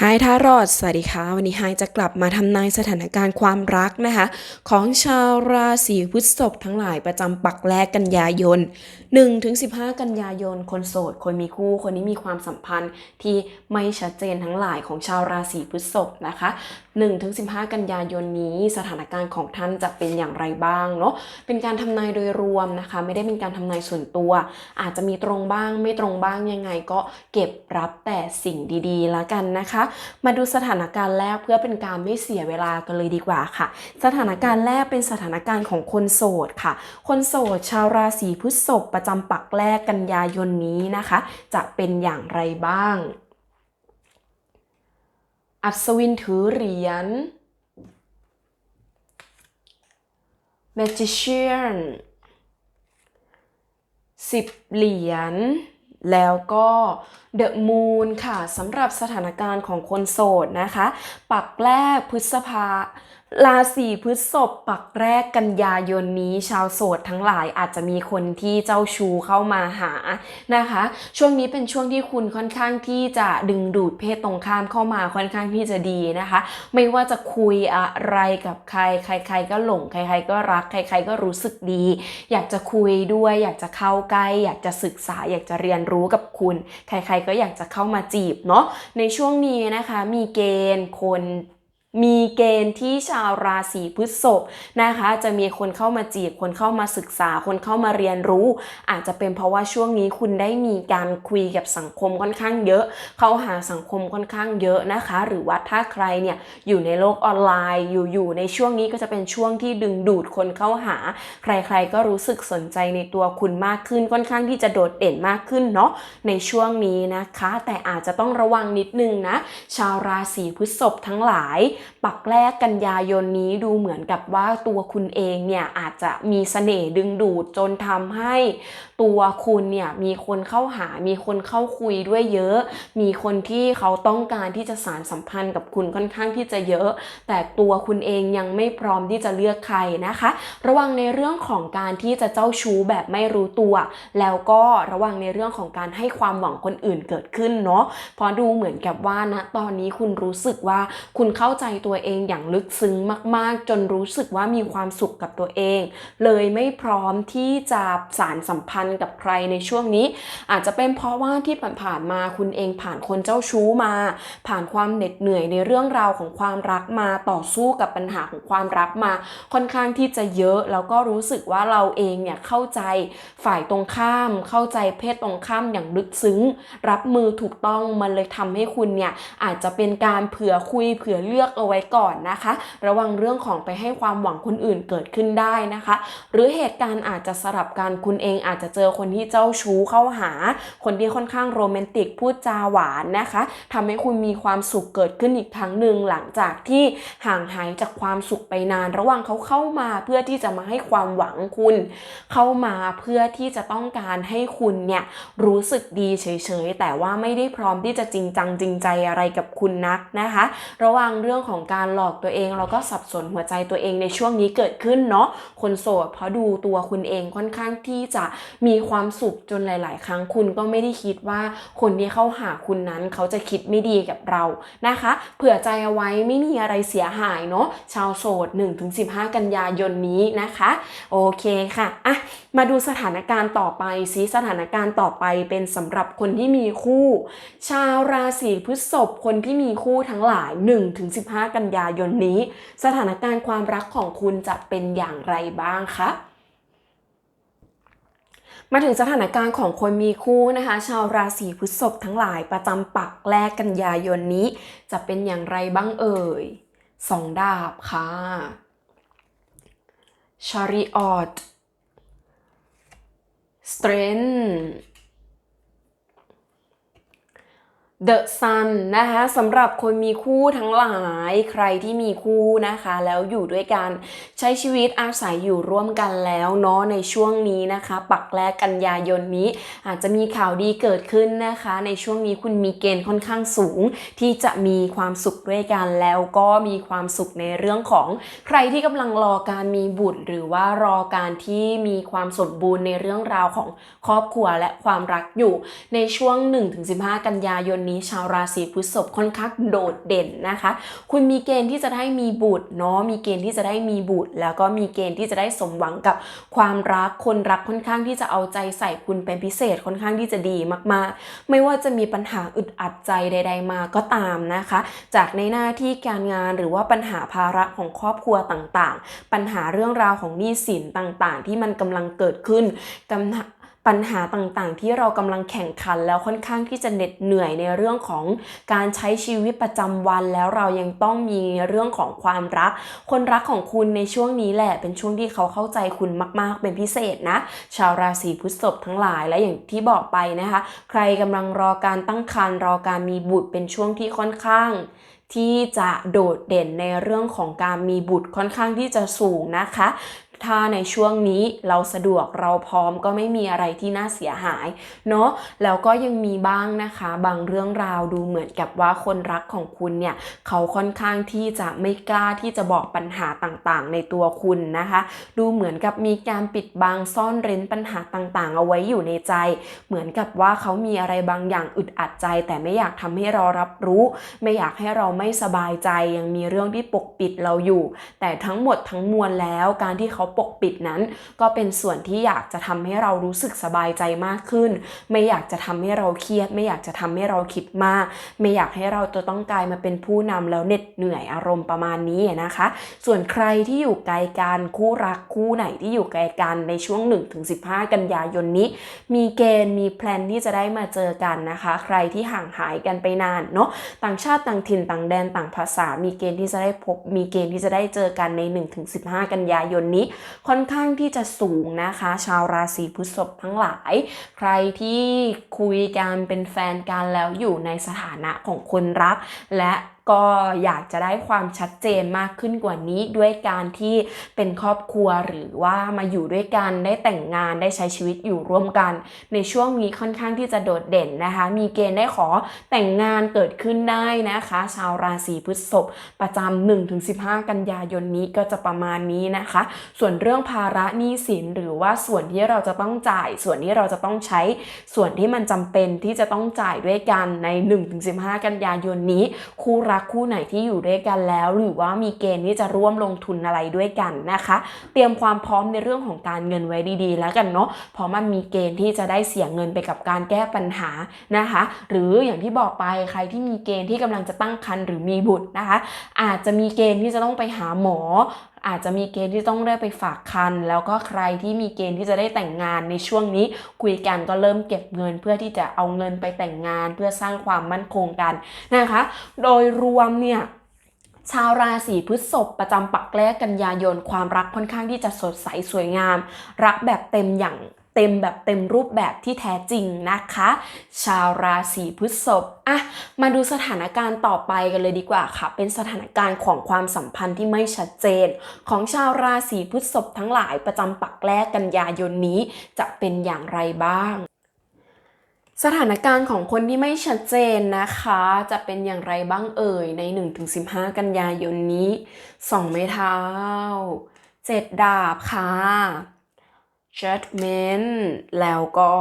ไฮทารอด สวัสดีค่ะ วันนี้ไฮจะกลับมาทำนายสถานการณ์ความรักนะคะ ของชาวราศีพฤษภทั้งหลายประจำปักแรกกันยายน 1-15 กันยายน คนโสด คนมีคู่ คนนี้มีความสัมพันธ์ที่ไม่ชัดเจนทั้งหลายของชาวราศีพฤษภนะคะ 1-15 กันยายนนี้สถานการณ์ของท่านจะเป็นอย่างไรบ้างเนาะ เป็นการทำนายโดยรวมนะคะ ไม่ได้เป็นการทำนายส่วนตัว อาจจะมีตรงบ้างไม่ตรงบ้างยังไงก็เก็บรับแต่สิ่งดีๆ แล้วกันนะคะมาดูสถานการณ์แรกเพื่อเป็นการไม่เสียเวลากันเลยดีกว่าค่ะ สถานการณ์แรกเป็นสถานการณ์ของคนโสดค่ะ คนโสดชาวราศีพฤษภประจำปักแรกกันยายนนี้นะคะ จะเป็นอย่างไรบ้าง อัศวินถือเหรียญ Magician สิบเหรียญ แล้วก็เดอะมูนค่ะสำหรับสถานการณ์ของคนโสดนะคะ ปักแรกพฤษภา ราศีพฤษภปักแรกกันยายนนี้ ชาวโสดทั้งหลายอาจจะมีคนที่เจ้าชู้เข้ามาหานะคะ ช่วงนี้เป็นช่วงที่คุณค่อนข้างที่จะดึงดูดเพศตรงข้ามเข้ามาค่อนข้างที่จะดีนะคะ ไม่ว่าจะคุยอะไรกับใคร ใคร ๆ ก็หลงใคร ๆ ก็รัก ใคร ๆ ก็รู้สึกดี อยากจะคุยด้วย อยากจะเข้าใกล้ อยากจะศึกษา อยากจะเรียนรู้กับคุณ ใคร ๆ ก็อยากจะเข้ามาจีบเนาะในช่วงนี้นะคะมีเกณฑ์คน มีเกณฑ์ที่ชาวราศีพฤษภนะคะ จะมีคนเข้ามาจีบ คนเข้ามาศึกษา คนเข้ามาเรียนรู้ อาจจะเป็นเพราะว่าช่วงนี้คุณได้มีการคุยกับสังคมค่อนข้างเยอะ เข้าหาสังคมค่อนข้างเยอะนะคะ หรือว่าถ้าใครเนี่ยอยู่ในโลกออนไลน์อยู่อยู่ในช่วงนี้ก็จะเป็นช่วงที่ดึงดูดคนเข้าหา ใครๆก็รู้สึกสนใจในตัวคุณมากขึ้นค่อนข้างที่จะโดดเด่นมากขึ้นเนาะในช่วงนี้นะคะ แต่อาจจะต้องระวังนิดนึงนะชาวราศีพฤษภทั้งหลายปักแรกกันยายนนี้ดูเหมือนกับว่าตัวคุณเองเนี่ยอาจจะมีเสน่ห์ดึงดูดจนทำให้ตัวคุณเนี่ยมีคนเข้าหา มีคนเข้าคุยด้วยเยอะ มีคนที่เขาต้องการที่จะสารสัมพันธ์กับคุณค่อนข้างที่จะเยอะ แต่ตัวคุณเองยังไม่พร้อมที่จะเลือกใครนะคะ ระวังในเรื่องของการที่จะเจ้าชู้แบบไม่รู้ตัว แล้วก็ระวังในเรื่องของการให้ความหวังคนอื่นเกิดขึ้นเนาะเพราะดูเหมือนกับว่านะตอนนี้คุณรู้สึกว่าคุณเข้าใจตัวเองอย่างลึกซึ้งมาก ๆ จนรู้สึกว่ามีความสุขกับตัวเอง เลยไม่พร้อมที่จะสารสัมพันธ์กับใครในช่วงนี้ อาจจะเป็นเพราะว่าที่ผ่านๆมาคุณเองผ่านคนเจ้าชู้มา ผ่านความเหน็ดเหนื่อยในเรื่องราวของความรักมาต่อสู้กับปัญหาของความรักมา ค่อนข้างที่จะเยอะแล้วก็รู้สึกว่าเราเองเนี่ยเข้าใจฝ่ายตรงข้าม เข้าใจเพศตรงข้ามอย่างลึกซึ้ง รับมือถูกต้องมันเลยทำให้คุณเนี่ยอาจจะเป็นการเผื่อคุยเผื่อเลือกเอาไว้ก่อนนะคะ ระวังเรื่องของไปให้ความหวังคนอื่นเกิดขึ้นได้นะคะ หรือเหตุการณ์อาจจะสลับกันคุณเองอาจจะเจอคนที่เจ้าชู้เข้าหา คนที่ค่อนข้างโรแมนติกพูดจาหวานนะคะทำให้คุณมีความสุขเกิดขึ้นอีกครั้งหนึ่งหลังจากที่ห่างหายจากความสุขไปนาน ระหว่างเขาเข้ามาเพื่อที่จะมาให้ความหวังคุณ เข้ามาเพื่อที่จะต้องการให้คุณเนี่ยรู้สึกดีเฉยๆ แต่ว่าไม่ได้พร้อมที่จะจริงจังจริงใจอะไรกับคุณนักนะคะ ระวังเรื่องของการหลอกตัวเองแล้วก็สับสนหัวใจตัวเองในช่วงนี้เกิดขึ้นเนาะคนโสดเพราะดูตัวคุณเองค่อนข้างที่จะมีความสุขจนหลาย ๆ ครั้งคุณก็ไม่ได้คิดว่าคนที่เข้าหาคุณนั้นเขาจะคิดไม่ดีกับเรานะคะ เผื่อใจเอาไว้ไม่มีอะไรเสียหายเนาะชาวโสด 1-15 กันยายนนี้นะคะ โอเคค่ะอะมาดูสถานการณ์ต่อไปซิสถานการณ์ต่อไปเป็นสำหรับคนที่มีคู่ ชาวราศีพฤษภคนที่มีคู่ทั้งหลาย 1-15กันยายนนี้ สถานการณ์ความรักของคุณจะเป็นอย่างไรบ้างคะมาถึงสถานการณ์ของคนมีคู่นะคะ ชาวราศีพฤษภทั้งหลายประจำปักแรกกันยายนนี้ จะเป็นอย่างไรบ้างเอ่ยสองดาบค่ะชาริออต strength The Sun นะคะสำหรับคนมีคู่ทั้งหลายใครที่มีคู่นะคะ แล้วอยู่ด้วยกันใช้ชีวิตอาศัยอยู่ร่วมกันแล้วเนาะในช่วงนี้นะคะ ปักแรกกันยายนนี้ อาจจะมีข่าวดีเกิดขึ้นนะคะ ในช่วงนี้คุณมีเกณฑ์ค่อนข้างสูง ที่จะมีความสุขด้วยกันแล้วก็มีความสุขในเรื่องของใครที่กำลังรอการมีบุตร หรือว่ารอการที่มีความสมบูรณ์ในเรื่องราวของครอบครัวและความรักอยู่ ในช่วง 1-15 กันยายนนี้ชาวราศีพฤษภค่อนข้างโดดเด่นนะคะ คุณมีเกณฑ์ที่จะได้มีบุตรเนาะมีเกณฑ์ที่จะได้มีบุตร แล้วก็มีเกณฑ์ที่จะได้สมหวังกับความรักคนรักค่อนข้างที่จะเอาใจใส่คุณเป็นพิเศษค่อนข้างที่จะดีมากๆ ไม่ว่าจะมีปัญหาอึดอัดใจใด ๆ มาก็ตามนะคะ จากในหน้าที่การงานหรือว่าปัญหาภาระของครอบครัวต่างๆ ปัญหาเรื่องราวของหนี้สินต่างๆ ที่มันกำลังเกิดขึ้นกำ ปัญหาต่างๆ ที่เรากำลังแข่งขันแล้วค่อนข้างที่จะเหน็ดเหนื่อยในเรื่องของการใช้ชีวิตประจำวัน แล้วเรายังต้องมีเรื่องของความรัก คนรักของคุณในช่วงนี้แหละ เป็นช่วงที่เขาเข้าใจคุณมาก ๆ เป็นพิเศษนะ ชาวราศีพฤษภทั้งหลายและอย่างที่บอกไปนะคะ ใครกำลังรอการตั้งครรภ์รอการมีบุตรเป็นช่วงที่ค่อนข้างที่จะโดดเด่นในเรื่องของการมีบุตรค่อนข้างที่จะสูงนะคะ ถ้าในช่วงนี้เราสะดวกเราพร้อมก็ไม่มีอะไรที่น่าเสียหายเนาะแล้วก็ยังมีบ้างนะคะ บางเรื่องราวดูเหมือนกับว่าคนรักของคุณเนี่ยเขาค่อนข้างที่จะไม่กล้าที่จะบอกปัญหาต่างๆ ในตัวคุณนะคะ ดูเหมือนกับมีการปิดบังซ่อนเร้นปัญหาต่างๆ เอาไว้อยู่ในใจ เหมือนกับว่าเขามีอะไรบางอย่างอึดอัดใจ แต่ไม่อยากทำให้เรารับรู้ ไม่อยากให้เราไม่สบายใจ ยังมีเรื่องที่ปกปิดเราอยู่ แต่ทั้งหมดทั้งมวลแล้วการที่เขาปกปิดนั้น ก็เป็นส่วนที่อยากจะทำให้เรารู้สึกสบายใจมากขึ้น ไม่อยากจะทำให้เราเครียด ไม่อยากจะทำให้เราคิดมาก ไม่อยากให้เราจะต้องกลายมาเป็นผู้นำแล้วเหน็ดเหนื่อยอารมณ์ประมาณนี้นะคะ ส่วนใครที่อยู่ไกลกันคู่รักคู่ไหนที่อยู่ไกลกันในช่วง 1-15 กันยายนนี้ มีเกณฑ์มีแพลนที่จะได้มาเจอกันนะคะ ใครที่ห่างหายกันไปนานเนาะต่างชาติต่างถิ่นต่างแดนต่างภาษา มีเกณฑ์ที่จะได้พบมีเกณฑ์ที่จะได้เจอกันใน 1-15 กันยายนนี้ค่อนข้างที่จะสูงนะคะ ชาวราศีพฤษภทั้งหลาย ใครที่คุยกันเป็นแฟนกันแล้วอยู่ในสถานะของคนรัก และ ก็อยากจะได้ความชัดเจนมากขึ้นกว่านี้ด้วยการที่เป็นครอบครัวหรือว่ามาอยู่ด้วยกันได้แต่งงานได้ใช้ชีวิตอยู่ร่วมกัน ในช่วงนี้ค่อนข้างที่จะโดดเด่นนะคะ มีเกณฑ์ได้ขอแต่งงานเกิดขึ้นได้นะคะ ชาวราศีพฤษภประจำ1-15 กันยายนนี้ก็จะประมาณนี้นะคะ ส่วนเรื่องภาระหนี้สินหรือว่าส่วนที่เราจะต้องจ่าย ส่วนที่เราจะต้องใช้ ส่วนที่มันจำเป็นที่จะต้องจ่ายด้วยกันใน 1-15 กันยายนนี้คู่รักคู่ไหนที่อยู่ด้วยกันแล้ว หรือว่ามีเกณฑ์ที่จะร่วมลงทุนอะไรด้วยกันนะคะ เตรียมความพร้อมในเรื่องของการเงินไว้ดีๆ แล้วกันเนาะเพราะมันมีเกณฑ์ที่จะได้เสียเงินไปกับการแก้ปัญหานะคะ หรืออย่างที่บอกไปใครที่มีเกณฑ์ที่กำลังจะตั้งครรภ์หรือมีบุตรนะคะ อาจจะมีเกณฑ์ที่จะต้องไปหาหมออาจจะมีเกณฑ์ที่ต้องได้ไปฝากคัน แล้วก็ใครที่มีเกณฑ์ที่จะได้แต่งงานในช่วงนี้ คุยกันก็เริ่มเก็บเงิน เพื่อที่จะเอาเงินไปแต่งงาน เพื่อสร้างความมั่นคงกันนะคะ โดยรวมเนี่ยชาวราศีพฤษภประจำปักแรกกันยายนความรักค่อนข้างที่จะสดใสสวยงาม รักแบบเต็มอย่าง เต็มแบบเต็มรูปแบบที่แท้จริงนะคะ ชาวราศีพฤษภอะมาดูสถานการณ์ต่อไปกันเลยดีกว่าค่ะ เป็นสถานการณ์ของความสัมพันธ์ที่ไม่ชัดเจน ของชาวราศีพฤษภทั้งหลายประจำปักแรกกันยายนนี้จะเป็นอย่างไรบ้างสถานการณ์ของคนที่ไม่ชัดเจนนะคะ จะเป็นอย่างไรบ้างเอ่ยใน 1-15 กันยายนนี้สองไม้เท้าเจ็ดดาบค่ะ judgment แล้วก็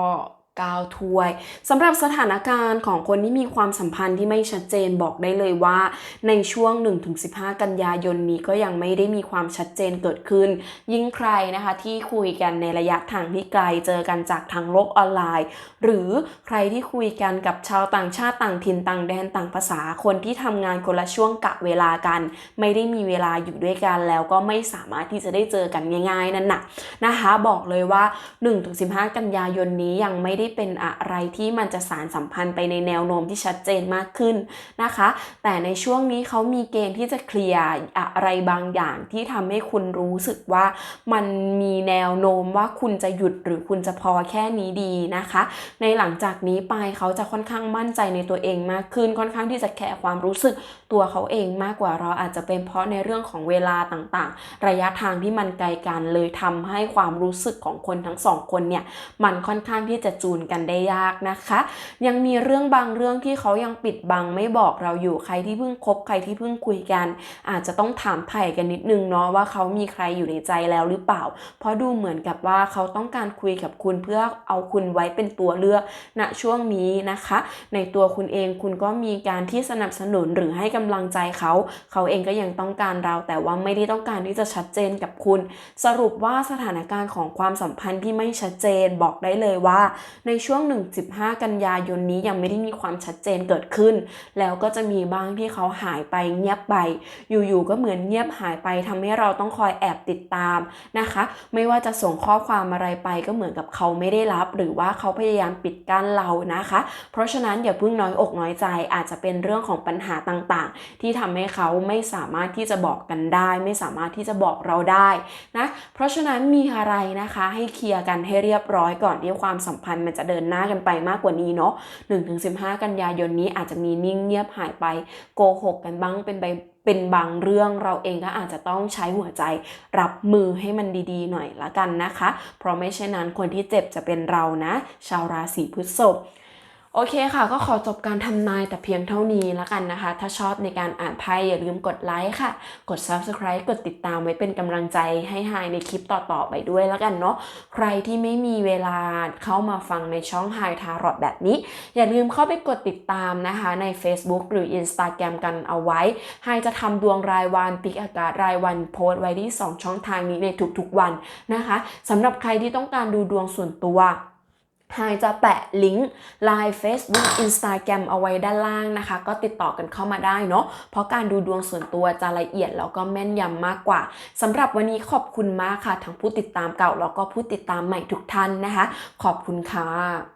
ก้าวถ้วยสำหรับสถานการณ์ของคนที่มีความสัมพันธ์ที่ไม่ชัดเจนบอกได้เลยว่า ในช่วง 1-15 กันยายนนี้ก็ยังไม่ได้มีความชัดเจนเกิดขึ้น ยิ่งใครนะคะที่คุยกันในระยะทางที่ไกลเจอกันจากทางโลกออนไลน์ หรือใครที่คุยกันกับชาวต่างชาติต่างถิ่นต่างแดนต่างภาษาคนที่ทำงานคนละช่วงกะเวลากัน ไม่ได้มีเวลาอยู่ด้วยกันแล้วก็ไม่สามารถที่จะได้เจอกันง่าย ๆ นั่นนะนะคะ บอกเลยว่า 1-15 กันยายนนี้ยังไม่ได้เป็นอะไรที่มันจะสารสัมพันธ์ไปในแนวโน้มที่ชัดเจนมากขึ้นนะคะ แต่ในช่วงนี้เขามีเกณฑ์ที่จะเคลียร์อะไรบางอย่างที่ทำให้คุณรู้สึกว่ามันมีแนวโน้มว่าคุณจะหยุดหรือคุณจะพอแค่นี้ดีนะคะ ในหลังจากนี้ไปเขาจะค่อนข้างมั่นใจในตัวเองมากขึ้น ค่อนข้างที่จะแคร์ความรู้สึกตัวเขาเองมากกว่าเราอาจจะเป็นเพราะในเรื่องของเวลาต่างๆ ระยะทางที่มันไกลกันเลยทำให้ความรู้สึกของคนทั้งสองคนเนี่ยมันค่อนข้างที่จะจูนกันได้ยากนะคะ ยังมีเรื่องบางเรื่องที่เขายังปิดบังไม่บอกเราอยู่ใครที่เพิ่งคบใครที่เพิ่งคุยกัน อาจจะต้องถามไถ่กันนิดนึงเนาะว่าเขามีใครอยู่ในใจแล้วหรือเปล่า เพราะดูเหมือนกับว่าเขาต้องการคุยกับคุณเพื่อเอาคุณไว้เป็นตัวเลือกณช่วงนี้นะคะ ในตัวคุณเองคุณก็มีการที่สนับสนุนหรือให้กำลังใจเขา เขาเองก็ยังต้องการเราแต่ว่าไม่ได้ต้องการที่จะชัดเจนกับคุณ สรุปว่าสถานการณ์ของความสัมพันธ์ที่ไม่ชัดเจนบอกได้เลยว่าในช่วง 1-15 กันยายนนี้ยังไม่ได้มีความชัดเจนเกิดขึ้น แล้วก็จะมีบ้างที่เขาหายไปเงียบไป อยู่ๆก็เหมือนเงียบหายไปทำให้เราต้องคอยแอบติดตามนะคะ ไม่ว่าจะส่งข้อความอะไรไปก็เหมือนกับเขาไม่ได้รับ หรือว่าเขาพยายามปิดกั้นเรานะคะ เพราะฉะนั้นอย่าเพิ่งน้อยอกน้อยใจ อาจจะเป็นเรื่องของปัญหาต่างๆ ที่ทำให้เขาไม่สามารถที่จะบอกกันได้ ไม่สามารถที่จะบอกเราได้นะเพราะฉะนั้นมีอะไรนะคะให้เคลียร์กันให้เรียบร้อยก่อนที่ความสัมพันธ์มันจะเดินหน้ากันไปมากกว่านี้เนาะ1-15 กันยายนนี้อาจจะมีนิ่งเงียบหายไปโกหกกันบ้างเป็นใบเป็นบางเรื่องเราเองก็อาจจะต้องใช้หัวใจรับมือให้มันดีๆ หน่อยละกันนะคะ เพราะไม่เช่นนั้นคนที่เจ็บจะเป็นเรานะ ชาวราศีพฤษภ โอเคค่ะ ก็ขอจบการทำนายแต่เพียงเท่านี้แล้วกันนะคะ ถ้าชอบในการอ่านไพ่อย่าลืมกดไลค์ค่ะ กด subscribe กดติดตามไว้เป็นกำลังใจให้ไฮในคลิปต่อๆไปด้วยแล้วกันเนาะใครที่ไม่มีเวลาเข้ามาฟังในช่อง High Tarot แบบนี้ อย่าลืมเข้าไปกดติดตามนะคะใน Facebook หรือ Instagram กันเอาไว้ไฮจะทำดวงรายวันปิกอากาศรายวันโพสต์ไว้ที่ 2 ช่องทางนี้ในทุกๆวันนะคะสำหรับใครที่ต้องการดูดวงส่วนตัว ไฮจะแปะลิงก์ Line Facebook Instagram เอาไว้ด้านล่างนะคะ ก็ติดต่อกันเข้ามาได้เนาะเพราะการดูดวงส่วนตัวจะละเอียดแล้วก็แม่นยำมากกว่าสำหรับวันนี้ขอบคุณมากค่ะ ทั้งผู้ติดตามเก่าแล้วก็ผู้ติดตามใหม่ทุกท่านนะคะ ขอบคุณค่ะ